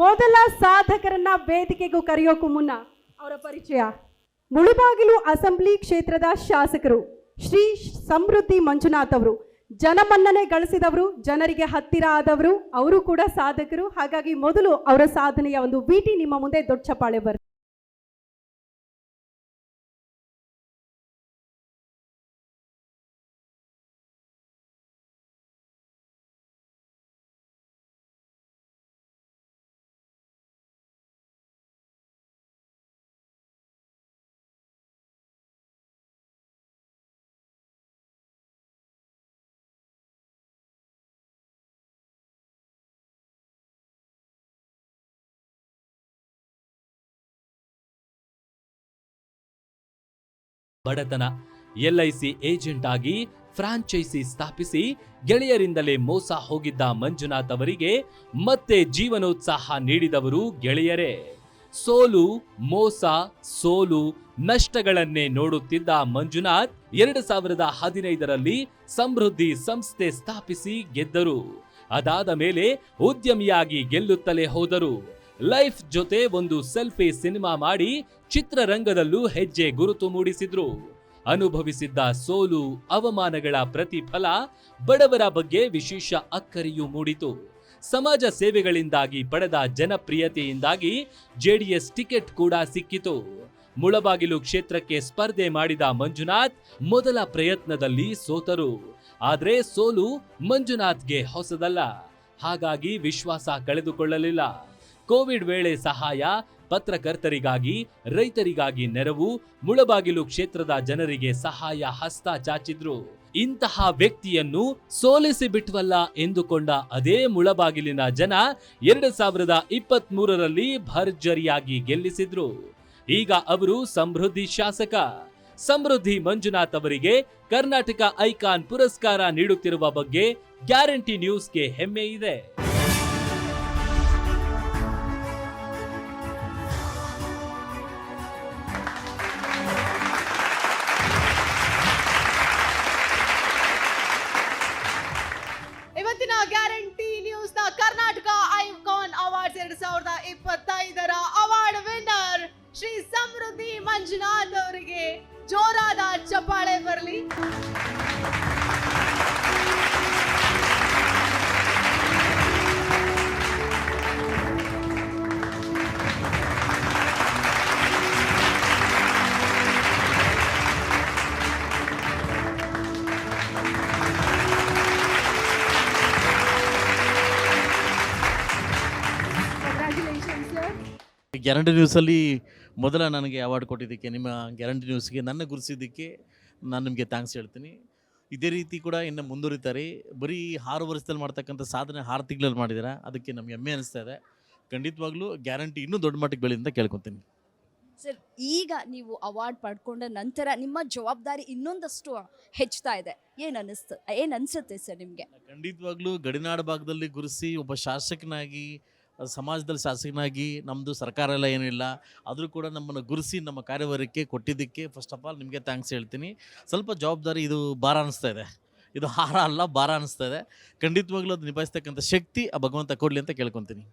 ಮೊದಲ ಸಾಧಕರನ್ನ ವೇದಿಕೆಗೂ ಕರೆಯೋಕು ಮುನ್ನ ಅವರ ಪರಿಚಯ. ಮುಳುಬಾಗಿಲು ಅಸೆಂಬ್ಲಿ ಕ್ಷೇತ್ರದ ಶಾಸಕರು ಶ್ರೀ ಸಮೃದ್ಧಿ ಮಂಜುನಾಥ್ ಅವರು. ಜನಮನ್ನಣೆ ಗಳಿಸಿದವರು, ಜನರಿಗೆ ಹತ್ತಿರ ಆದವರು, ಅವರು ಕೂಡ ಸಾಧಕರು. ಹಾಗಾಗಿ ಮೊದಲು ಅವರ ಸಾಧನೆಯ ಒಂದು ವಿಟಿ ನಿಮ್ಮ ಮುಂದೆ ದೊಡ್ಡ ಚಪ್ಪಾಳೆ ಬರ್ ಬಡತನ ಎಲ್ಐಸಿ ಏಜೆಂಟ್ ಆಗಿ ಫ್ರಾಂಚೈಸಿ ಸ್ಥಾಪಿಸಿ ಗೆಳೆಯರಿಂದಲೇ ಮೋಸ ಹೋಗಿದ್ದ ಮಂಜುನಾಥ್ ಅವರಿಗೆ ಮತ್ತೆ ಜೀವನೋತ್ಸಾಹ ನೀಡಿದವರು ಗೆಳೆಯರೇ. ಸೋಲು, ಮೋಸ, ಸೋಲು, ನಷ್ಟಗಳನ್ನೇ ನೋಡುತ್ತಿದ್ದ ಮಂಜುನಾಥ್ ಎರಡು ಸಾವಿರದ ಹದಿನೈದರಲ್ಲಿ ಸಮೃದ್ಧಿ ಸಂಸ್ಥೆ ಸ್ಥಾಪಿಸಿ ಗೆದ್ದರು. ಅದಾದ ಮೇಲೆ ಉದ್ಯಮಿಯಾಗಿ ಗೆಲ್ಲುತ್ತಲೇ ಹೋದರು. ಲೈಫ್ ಜೊತೆ ಒಂದು ಸೆಲ್ಫಿ ಸಿನಿಮಾ ಮಾಡಿ ಚಿತ್ರರಂಗದಲ್ಲೂ ಹೆಜ್ಜೆ ಗುರುತು ಮೂಡಿಸಿದ್ರು. ಅನುಭವಿಸಿದ್ದ ಸೋಲು, ಅವಮಾನಗಳ ಪ್ರತಿಫಲ ಬಡವರ ಬಗ್ಗೆ ವಿಶೇಷ ಅಕ್ಕರೆಯೂ ಮೂಡಿತು. ಸಮಾಜ ಸೇವೆಗಳಿಂದಾಗಿ ಪಡೆದ ಜನಪ್ರಿಯತೆಯಿಂದಾಗಿ ಜೆಡಿಎಸ್ ಟಿಕೆಟ್ ಕೂಡ ಸಿಕ್ಕಿತು. ಮುಳಬಾಗಿಲು ಕ್ಷೇತ್ರಕ್ಕೆ ಸ್ಪರ್ಧೆ ಮಾಡಿದ ಮಂಜುನಾಥ್ ಮೊದಲ ಪ್ರಯತ್ನದಲ್ಲಿ ಸೋತರು. ಆದರೆ ಸೋಲು ಮಂಜುನಾಥ್ಗೆ ಹೊಸದಲ್ಲ. ಹಾಗಾಗಿ ವಿಶ್ವಾಸ ಕಳೆದುಕೊಳ್ಳಲಿಲ್ಲ. ಕೋವಿಡ್ ವೇಳೆ ಸಹಾಯ, ಪತ್ರಕರ್ತರಿಗಾಗಿ, ರೈತರಿಗಾಗಿ ನೆರವು, ಮುಳಬಾಗಿಲು ಕ್ಷೇತ್ರದ ಜನರಿಗೆ ಸಹಾಯ ಹಸ್ತ ಚಾಚಿದ್ರು. ಇಂತಹ ವ್ಯಕ್ತಿಯನ್ನು ಸೋಲಿಸಿ ಬಿಟ್ವಲ್ಲ ಎಂದುಕೊಂಡ ಅದೇ ಮುಳಬಾಗಿಲಿನ ಜನ ಎರಡು ಸಾವಿರದ ಇಪ್ಪತ್ತ್ ಮೂರರಲ್ಲಿ ಭರ್ಜರಿಯಾಗಿ ಗೆಲ್ಲಿಸಿದ್ರು. ಈಗ ಅವರು ಸಮೃದ್ಧಿ ಶಾಸಕ. ಸಮೃದ್ಧಿ ಮಂಜುನಾಥ್ ಅವರಿಗೆ ಕರ್ನಾಟಕ ಐಕಾನ್ ಪುರಸ್ಕಾರ ನೀಡುತ್ತಿರುವ ಬಗ್ಗೆ ಗ್ಯಾರಂಟಿ ನ್ಯೂಸ್ಗೆ ಹೆಮ್ಮೆ ಇದೆ. ಮಂಜುನಾಥ್ ಅವರಿಗೆ ಜೋರಾದ ಚಪ್ಪಾಳೆ ಬರಲಿ. ಗ್ಯಾರಂಟಿ ನ್ಯೂಸಲ್ಲಿ ಮೊದಲ ನನಗೆ ಅವಾರ್ಡ್ ಕೊಟ್ಟಿದ್ದಕ್ಕೆ ನಿಮ್ಮ ಗ್ಯಾರಂಟಿ ನ್ಯೂಸ್ಗೆ ನನ್ನ ಗುರುಸಿದ್ದಕ್ಕೆ ನಾನು ನಿಮಗೆ ಥ್ಯಾಂಕ್ಸ್ ಹೇಳ್ತೀನಿ. ಇದೇ ರೀತಿ ಕೂಡ ಇನ್ನು ಮುಂದುವರಿತಾರೆ. ಬರೀ ಆರು ವರ್ಷದಲ್ಲಿ ಮಾಡ್ತಕ್ಕಂಥ ಸಾಧನೆ ಆರು ತಿಂಗಳಲ್ಲಿ ಮಾಡಿದ್ದಾರೆ? ಅದಕ್ಕೆ ನಮ್ಗೆ ಹೆಮ್ಮೆ ಅನಿಸ್ತಾ ಇದೆ. ಖಂಡಿತವಾಗ್ಲೂ ಗ್ಯಾರಂಟಿ ಇನ್ನೂ ದೊಡ್ಡ ಮಟ್ಟಕ್ಕೆ ಬೆಳಿ ಅಂತ ಕೇಳ್ಕೊತೀನಿ. ಸರ್ ಈಗ ನೀವು ಅವಾರ್ಡ್ ಪಡ್ಕೊಂಡ ನಂತರ ನಿಮ್ಮ ಜವಾಬ್ದಾರಿ ಇನ್ನೊಂದಷ್ಟು ಹೆಚ್ಚುತ್ತಾ ಇದೆ. ಏನು ಅನ್ನಿಸ್ತು ಏನು ಅನಿಸುತ್ತೆ ಸರ್ ನಿಮಗೆ? ಖಂಡಿತವಾಗ್ಲೂ ಗಡಿನಾಡು ಭಾಗದಲ್ಲಿ ಗುರುಸಿ ಒಬ್ಬ ಶಾಸಕನಾಗಿ ಸಮಾಜದಲ್ಲಿ ಶಾಸಕನಾಗಿ ನಮ್ಮದು ಸರ್ಕಾರ ಎಲ್ಲ ಏನಿಲ್ಲ ಆದರೂ ಕೂಡ ನಮ್ಮನ್ನು ಗುರುಸಿ ನಮ್ಮ ಕಾರ್ಯವರ್ಗಕ್ಕೆ ಕೊಟ್ಟಿದ್ದಕ್ಕೆ ಫಸ್ಟ್ ಆಫ್ ಆಲ್ ನಿಮಗೆ ಥ್ಯಾಂಕ್ಸ್ ಹೇಳ್ತೀನಿ. ಸ್ವಲ್ಪ ಜವಾಬ್ದಾರಿ ಇದು ಭಾರ ಅನಿಸ್ತಾ ಇದೆ. ಇದು ಹಾರ ಅಲ್ಲ, ಭಾರ ಅನಿಸ್ತಾ ಇದೆ. ಖಂಡಿತವಾಗ್ಲೂ ಅದು ನಿಭಾಯಿಸ್ತಕ್ಕಂಥ ಶಕ್ತಿ ಆ ಭಗವಂತ ಕೊಡಲಿ ಅಂತ ಕೇಳ್ಕೊತೀನಿ.